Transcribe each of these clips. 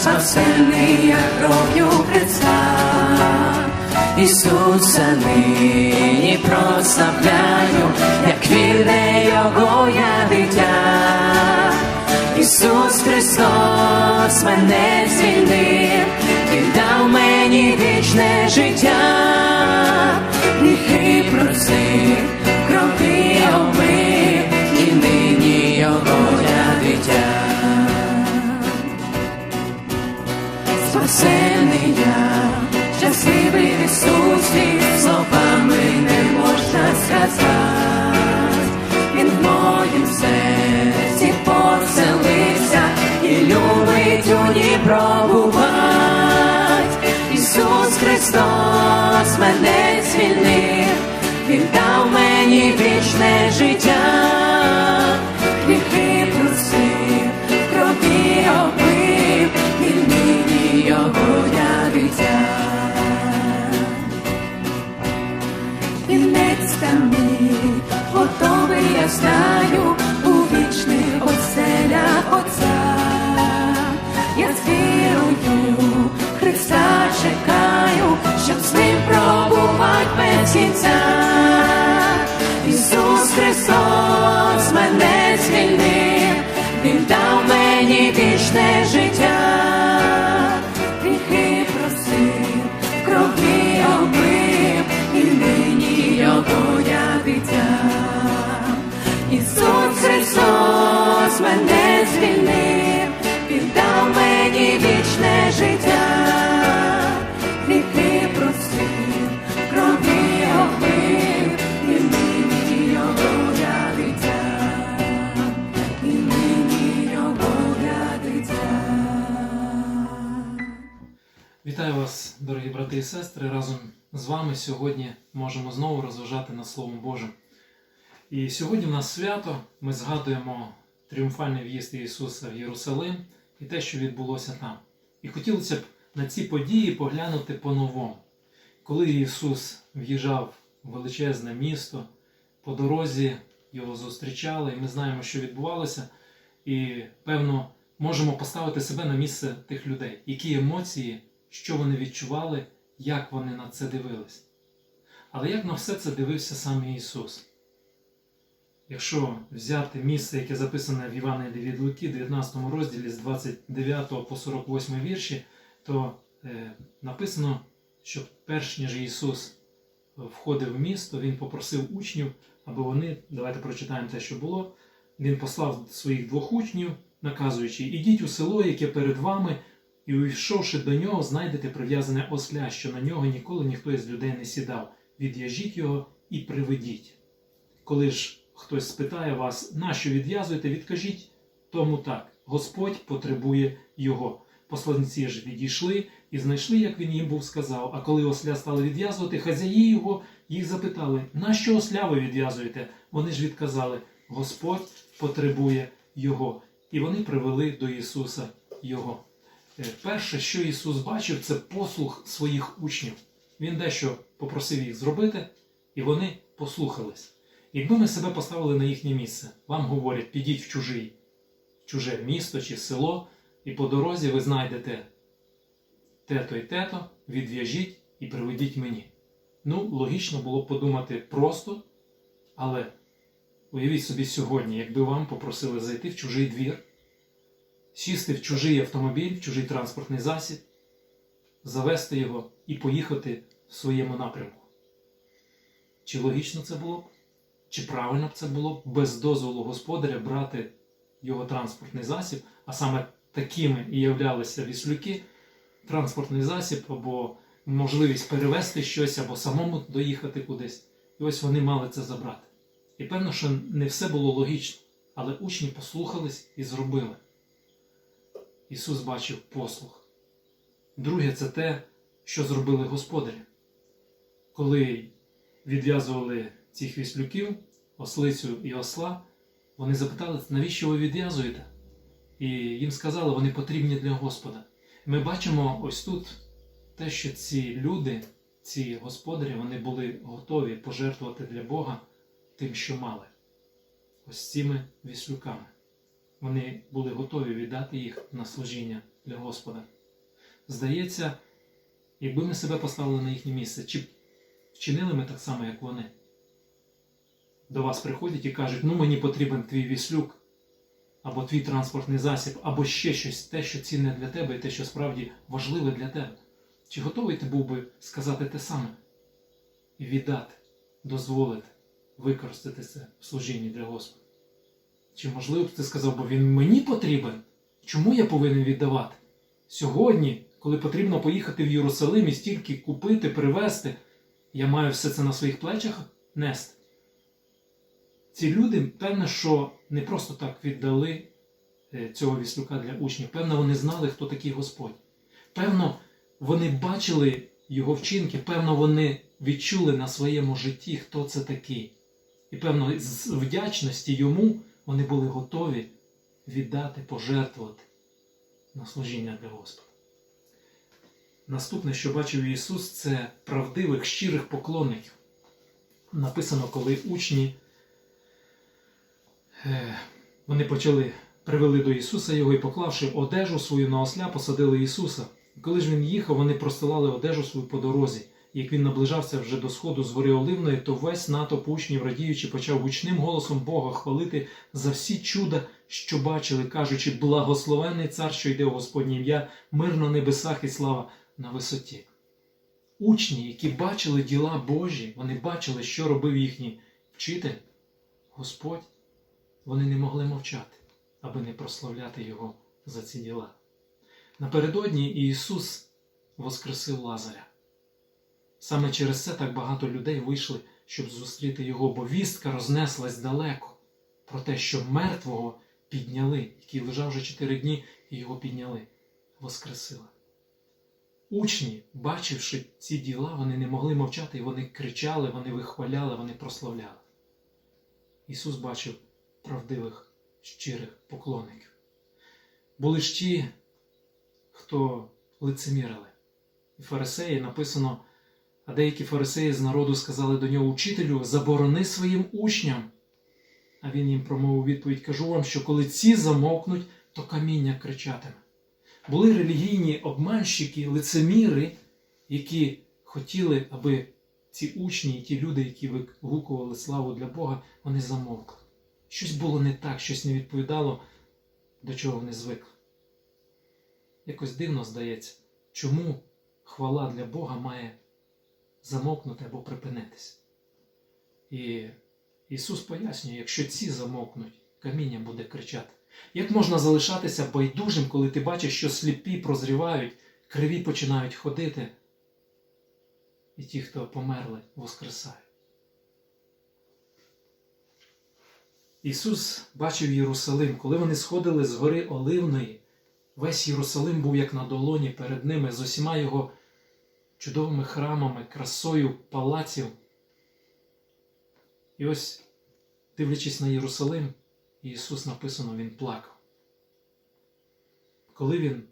спасений я кров'ю Христа. Ісуса нині прославляю, як вірне Його я дитя. Ісус Христос мене звільнив, Він дав мені вічне життя, гріхи просив, можна. Він в моїм серці поселився і любить у ній пробувати. Ісус Христос знаю Вітаю вас, дорогі брати і сестри. Разом з вами сьогодні можемо знову розважати над Словом Божим. І сьогодні в нас свято. Ми згадуємо тріумфальний в'їзд Ісуса в Єрусалим і те, що відбулося там. І хотілося б на ці події поглянути по-новому. Коли Ісус в'їжджав в величезне місто, по дорозі його зустрічали, і ми знаємо, що відбувалося, і певно можемо поставити себе на місце тих людей, які емоції, що вони відчували, як вони на це дивились. Але як на все це дивився сам Ісус? Якщо взяти місце, яке записане в Івангелії від Луки, 19 розділі з 29 по 48 вірші, то е, написано, що перш ніж Ісус входив в місто, Він попросив учнів, аби вони, давайте прочитаємо те, що було. Він послав своїх двох учнів, наказуючи: Ідіть у село, яке перед вами, і увійшовши до нього, знайдете прив'язане осля, що на нього ніколи ніхто із людей не сідав. Відв'яжіть його і приведіть. Коли ж хтось спитає вас, нащо відв'язуєте, відкажіть тому так: Господь потребує його. Посланці ж відійшли і знайшли, як він їм був сказав. А коли осля стали відв'язувати, хазяї його їх запитали, нащо осля ви відв'язуєте? Вони ж відказали: Господь потребує його. І вони привели до Ісуса Його. Е, Перше, що Ісус бачив, це послух своїх учнів. Він дещо попросив їх зробити, і вони послухались. Якби ми себе поставили на їхнє місце, вам говорять, підіть в чужий, в чуже місто чи село, і по дорозі ви знайдете те-то і те-то, відв'яжіть і приведіть мені. Ну, логічно було б подумати просто, але уявіть собі сьогодні, якби вам попросили зайти в чужий двір, сісти в чужий автомобіль, в чужий транспортний засіб, завести його і поїхати в своєму напрямку. Чи логічно це було б? Чи правильно б це було б без дозволу господаря брати його транспортний засіб, а саме такими і являлися віслюки, транспортний засіб або можливість перевезти щось, або самому доїхати кудись. І ось вони мали це забрати. І певно, що не все було логічно, але учні послухались і зробили. Ісус бачив послух. Друге, це те, що зробили господарі. Коли відв'язували цих віслюків, ослицю і осла, вони запитали, навіщо ви відв'язуєте? І їм сказали, вони потрібні для Господа. Ми бачимо ось тут те, що ці люди, ці господарі, вони були готові пожертвувати для Бога тим, що мали. Ось цими віслюками. Вони були готові віддати їх на служіння для Господа. Здається, якби ми себе поставили на їхнє місце, чи вчинили ми так само, як вони? До вас приходять і кажуть, ну мені потрібен твій віслюк, або твій транспортний засіб, або ще щось, те, що цінне для тебе, і те, що справді важливе для тебе. Чи готовий ти був би сказати те саме? І віддати, дозволити, використати це в служінні для Господа? Чи можливо б ти сказав, бо він мені потрібен? Чому я повинен віддавати? Сьогодні, коли потрібно поїхати в Єрусалим і стільки купити, привезти, я маю все це на своїх плечах нести. Ці люди, певно, що не просто так віддали е, цього віслюка для учнів. Певно, вони знали, хто такий Господь. Певно, вони бачили його вчинки, певно, вони відчули на своєму житті, хто це такий. І певно, з вдячності йому вони були готові віддати, пожертвувати на служіння для Господа. Наступне, що бачив Ісус, це правдивих, щирих поклонників. Написано, коли учні е, вони почали привели до Ісуса його і, поклавши одежу свою на осля, посадили Ісуса. Коли ж він їхав, вони простилали одежу свою по дорозі. Як він наближався вже до сходу з гори Оливної, то весь натовп учнів, радіючи, почав гучним голосом Бога хвалити за всі чуда, що бачили, кажучи, благословений цар, що йде у Господнє ім'я, мир на небесах і слава на висоті. Учні, які бачили діла Божі, вони бачили, що робив їхній вчитель, Господь, вони не могли мовчати, аби не прославляти Його за ці діла. Напередодні Ісус воскресив Лазаря. Саме через це так багато людей вийшли, щоб зустріти його, бо вістка рознеслась далеко про те, що мертвого підняли, який лежав вже чотири дні, і його підняли, воскресили. Учні, бачивши ці діла, вони не могли мовчати, і вони кричали, вони вихваляли, вони прославляли. Ісус бачив правдивих, щирих поклонників. Були ж ті, хто лицемірили. І фарисеї написано. А деякі фарисеї з народу сказали до нього учителю, заборони своїм учням. А він їм промовив відповідь: кажу вам, що коли ці замовкнуть, то каміння кричатиме. Були релігійні обманщики, лицеміри, які хотіли, аби ці учні і ті люди, які вигукували славу для Бога, вони замовкли. Щось було не так, щось не відповідало, до чого вони звикли. Якось дивно здається, чому хвала для Бога має замовкнути або припинитися. І Ісус пояснює, якщо ці замовкнуть, каміння буде кричати. Як можна залишатися байдужим, коли ти бачиш, що сліпі прозрівають, криві починають ходити, і ті, хто померли, воскресають. Ісус бачив Єрусалим, коли вони сходили з гори Оливної, весь Єрусалим був як на долоні перед ними з усіма його чудовими храмами, красою палаців. І ось, дивлячись на Єрусалим, Ісус написано, Він плакав. Коли він,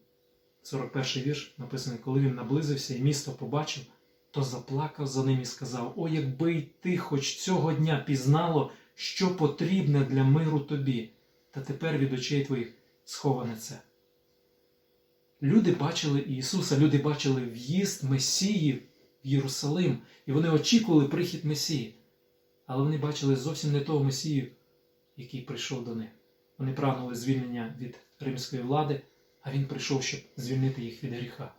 41 вірш написаний, коли він наблизився і місто побачив, то заплакав за ним і сказав: О, якби й ти хоч цього дня пізнало, що потрібне для миру тобі, та тепер від очей твоїх сховане це. Люди бачили Ісуса, люди бачили в'їзд Месії в Єрусалим, і вони очікували прихід Месії. Але вони бачили зовсім не того Месію, який прийшов до них. Вони прагнули звільнення від римської влади, а Він прийшов, щоб звільнити їх від гріха.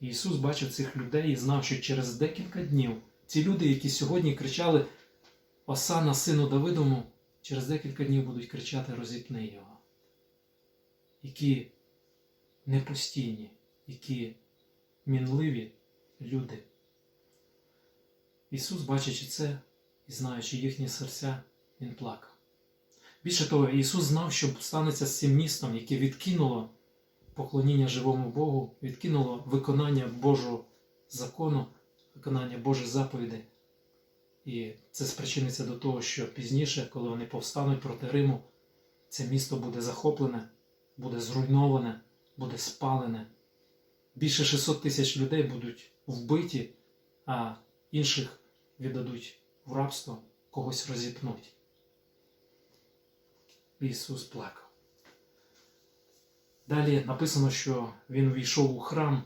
Ісус бачив цих людей і знав, що через декілька днів ці люди, які сьогодні кричали Осана сину Давидому, через декілька днів будуть кричати Розіпни його. Які непостійні, які мінливі люди. Ісус, бачачи це і знаючи їхні серця, Він плакав. Більше того, Ісус знав, що станеться з цим містом, яке відкинуло поклоніння живому Богу, відкинуло виконання Божого закону, виконання Божих заповідей. І це спричиниться до того, що пізніше, коли вони повстануть проти Риму, це місто буде захоплене, буде зруйноване, буде спалене. Більше 600 тисяч людей будуть вбиті, а інших віддадуть в рабство, когось розіпнуть. Ісус плакав. Далі написано, що він війшов у храм,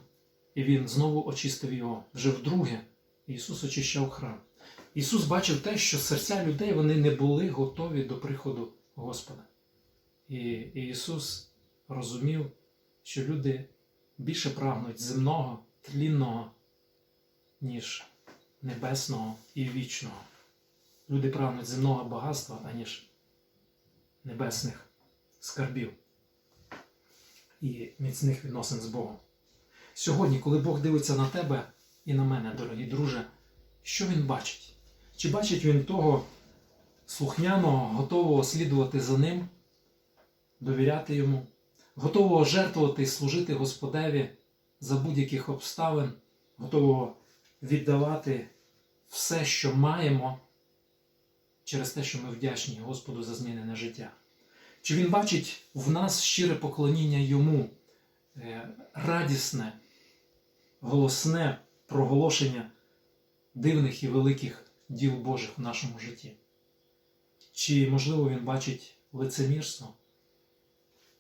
і він знову очистив його. Вже вдруге Ісус очищав храм. Ісус бачив те, що серця людей вони не були готові до приходу Господа. І, Ісус розумів, що люди більше прагнуть земного, тлінного, ніж небесного і вічного. Люди прагнуть земного багатства, аніж небесних скарбів і міцних відносин з Богом. Сьогодні, коли Бог дивиться на тебе і на мене, дорогі друже, що він бачить? Чи бачить він того слухняного, готового слідувати за ним, довіряти йому, готового жертвувати і служити Господеві за будь-яких обставин, готового віддавати все, що маємо, через те, що ми вдячні Господу за змінене життя? Чи він бачить в нас щире поклоніння йому, е, радісне, голосне проголошення дивних і великих діл Божих в нашому житті? Чи, можливо, він бачить лицемірство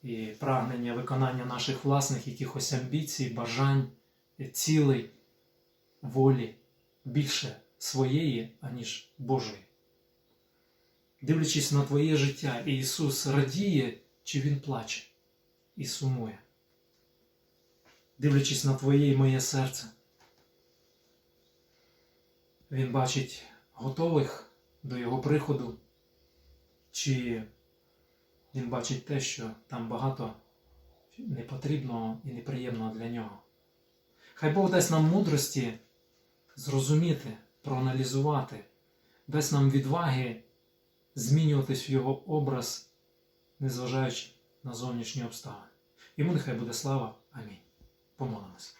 і прагнення виконання наших власних якихось амбіцій, бажань, цілей, волі більше своєї, аніж Божої? Дивлячись на твоє життя, Ісус радіє чи Він плаче і сумує. Дивлячись на твоє і моє серце, Він бачить готових до Його приходу, чи Він бачить те, що там багато непотрібного і неприємного для нього. Хай Бог дасть нам мудрості зрозуміти, проаналізувати, дасть нам відваги змінюватись в його образ, незважаючи на зовнішні обставини. Йому нехай буде слава. Амінь. Помолимось.